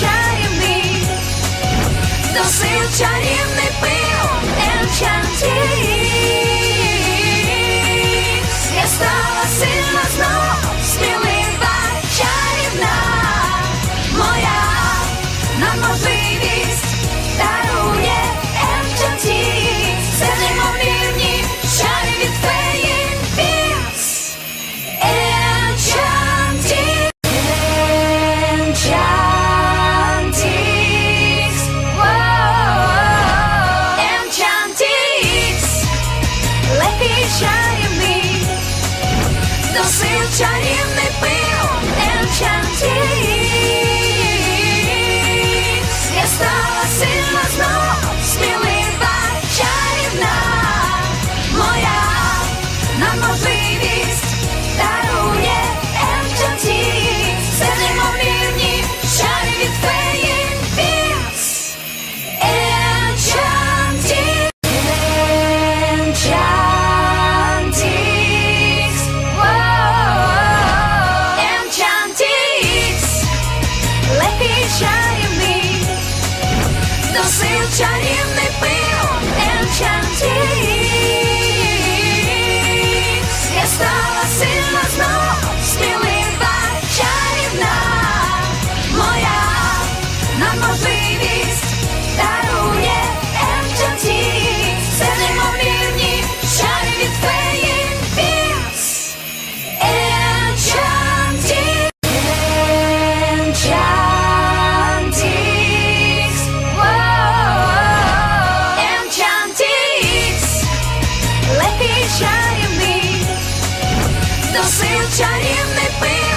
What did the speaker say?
чарівний, до сил чарівний. Носив чарівний пил. чарівний, до сил чарівний пил. чарівний, до сил чарівний пил.